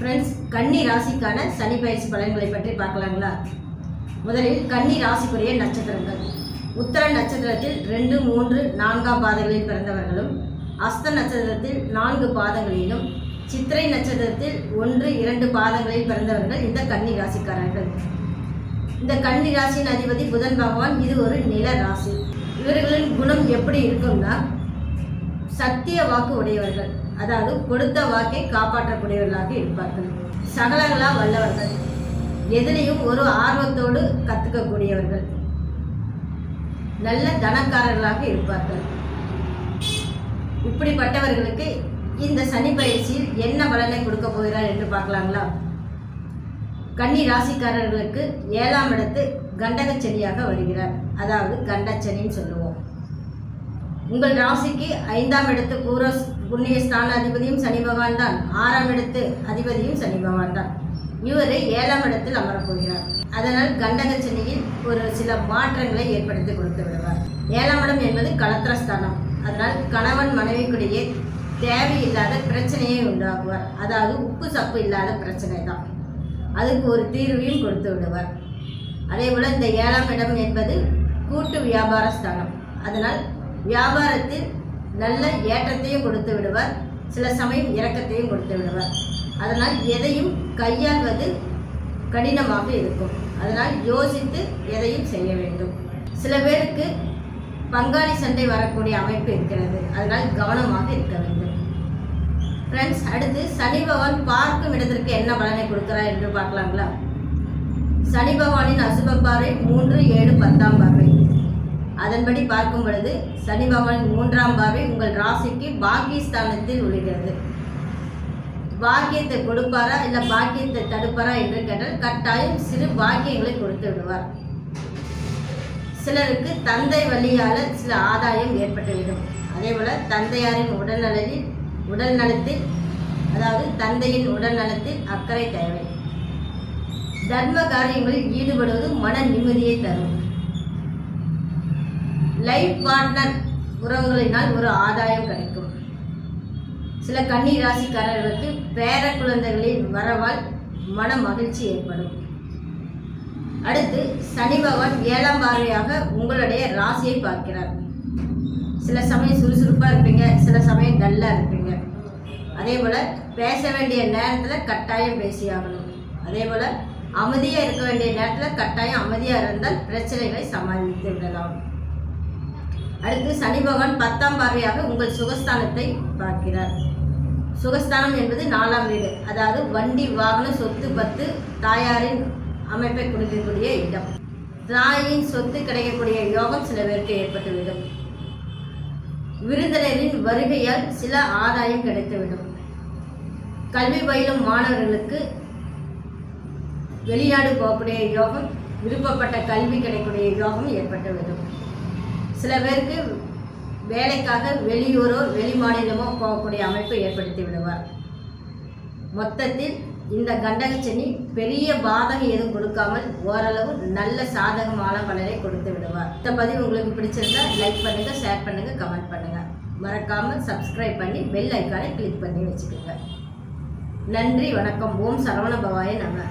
Friends கன்னி ராசிக்கான சனி பயிற்சி பலன்களை பற்றி பார்க்கலாங்களா? முதலில் கன்னி ராசிக்குரிய நட்சத்திரங்கள். உத்தர நட்சத்திரத்தில் ரெண்டு மூன்று நான்காம் பாதங்களில் பிறந்தவர்களும் அஸ்த நட்சத்திரத்தில் நான்கு பாதங்களிலும் சித்திரை நட்சத்திரத்தில் ஒன்று இரண்டு பாதங்களில் பிறந்தவர்கள் இந்த கன்னி ராசிக்காரர்கள். இந்த கன்னி ராசியின் அதிபதி புதன் பகவான் இது ஒரு நில ராசி. இவர்களின் குணம் எப்படி இருக்கும்னா சத்திய வாக்கு உடையவர்கள். அதாவது கொடுத்த வாக்கை காப்பாற்றக்கூடியவர்களாக இருப்பார்கள். சகலங்களா வல்லவர்கள். எதிலையும் ஒரு ஆர்வத்தோடு கற்றுக்கக்கூடியவர்கள் நல்ல தனக்காரர்களாக இருப்பார்கள். இப்படிப்பட்டவர்களுக்கு இந்த சனி பயிற்சியில் என்ன பலனை கொடுக்க போகிறார் என்று பார்க்கலாங்களா? கன்னி ராசிக்காரர்களுக்கு ஏழாம் இடத்து கண்டகச்சடியாக வருகிறார். அதாவது கண்டச்சனின்னு சொல்லுவோம். உங்கள் ராசிக்கு ஐந்தாம் இடத்து பூர புண்ணிய ஸ்தான அதிபதியும் சனி பகவான் தான் ஆறாம் இடத்து அதிபதியும் சனி பகவான் தான் இவரை ஏழாம் இடத்தில் அமரப்போகிறார் அதனால் கண்டக சென்னையில் ஒரு சில மாற்றங்களை ஏற்படுத்தி கொடுத்து விடுவார் ஏழாம் இடம் என்பது களத்திரஸ்தானம் அதனால் கணவன் மனைவிக்குடையே தேவையில்லாத பிரச்சனையை உண்டாக்குவார். அதாவது உப்பு சப்பு இல்லாத பிரச்சனை தான் அதுக்கு ஒரு தீர்வையும் கொடுத்து விடுவார். அதே போல் இந்த ஏழாம் இடம் என்பது கூட்டு வியாபார ஸ்தானம் அதனால் வியாபாரத்தில் நல்ல ஏற்றத்தையும் கொடுத்து விடுவார். சில சமயம் இறக்கத்தையும் கொடுத்து விடுவார். அதனால் எதையும் கையாள்வது கடினமாக இருக்கும். அதனால் யோசித்து எதையும் செய்ய வேண்டும். சில பேருக்கு பங்காளி சண்டை வரக்கூடிய அமைப்பு இருக்கிறது. அதனால் கவனமாக இருக்க வேண்டும். ஃப்ரெண்ட்ஸ் அடுத்து சனி பகவான் பார்க்கும் இடத்திற்கு என்ன பலனை கொடுக்கிறார் என்று பார்க்கலாங்களா? சனி பகவானின் அசுப பார்வை மூன்று ஏழு பத்தாம் பார்வை. அதன்படி பார்க்கும் பொழுது சனி பகவான் மூன்றாம் பார்வை உங்கள் ராசிக்கு பாக்கியஸ்தானத்தில் விழுகிறது பாக்கியத்தை கொடுப்பாரா இல்லை பாக்கியத்தை தடுப்பாரா என்று கேட்டால் கட்டாயம் சிறு பாக்கியங்களை கொடுத்து விடுவார். சிலருக்கு தந்தை வழியால் சில ஆதாயம் ஏற்பட்டுவிடும். அதே போல் தந்தையாரின் உடல்நலில் உடல் நலத்தில் அதாவது தந்தையின் உடல் நலத்தில் அக்கறை தேவை. தர்ம காரியங்களில் ஈடுபடுவது மன நிம்மதியை தரும். லைஃப் பார்ட்னர் உறவுகளினால் ஒரு ஆதாயம் கிடைக்கும். சில கன்னி ராசிக்காரர்களுக்கு பேர குழந்தைகளின் வரவால் மன மகிழ்ச்சி ஏற்படும். அடுத்து சனி பகவான் ஏழாம் பார்வையாக உங்களுடைய ராசியை பார்க்கிறார். சில சமயம் சுறுசுறுப்பாக இருப்பீங்க சில சமயம் டல்லாக இருப்பீங்க. அதே போல் பேச வேண்டிய நேரத்தில் கட்டாயம் பேசியாகணும். அதே போல் அமைதியாக இருக்க வேண்டிய நேரத்தில் கட்டாயம் அமைதியாக இருந்தால் பிரச்சனைகளை சமாளித்து விடலாம். அடுத்து சனி பகவான் பத்தாம் பார்வையாக உங்கள் சுகஸ்தானத்தை பார்க்கிறார். சுகஸ்தானம் என்பது நாலாம் வீடு. அதாவது வண்டி வாகன சொத்து பத்து தாயாரின் அமைப்பை கொடுக்கக்கூடிய இடம். தாயின் சொத்து கிடைக்கக்கூடிய யோகம் சில பேருக்கு ஏற்பட்டுவிடும் விருந்தினரின் வருகையால் சில ஆதாயம் கிடைத்துவிடும். கல்வி பயிலும் மாணவர்களுக்கு வெளிநாடு போகக்கூடிய யோகம் விருப்பப்பட்ட கல்வி கிடைக்கக்கூடிய யோகம் ஏற்பட்டுவிடும் சில பேருக்கு வேலைக்காக வெளியூரோ வெளி மாநிலமோ போகக்கூடிய அமைப்பை ஏற்படுத்தி விடுவார். மொத்தத்தில் இந்த கண்டகச்சனி பெரிய பாதகம் எதுவும் கொடுக்காமல் ஓரளவு நல்ல சாதகமான பலனை கொடுத்து விடுவார். இந்த பதிவு உங்களுக்கு பிடிச்சிருந்தா லைக் பண்ணுங்கள் ஷேர் பண்ணுங்கள் கமெண்ட் பண்ணுங்கள் மறக்காமல் சப்ஸ்கிரைப் பண்ணி பெல் ஐக்கானை கிளிக் பண்ணி வச்சுக்கோங்க. நன்றி வணக்கம். ஓம் சரவண பவாய நம்ம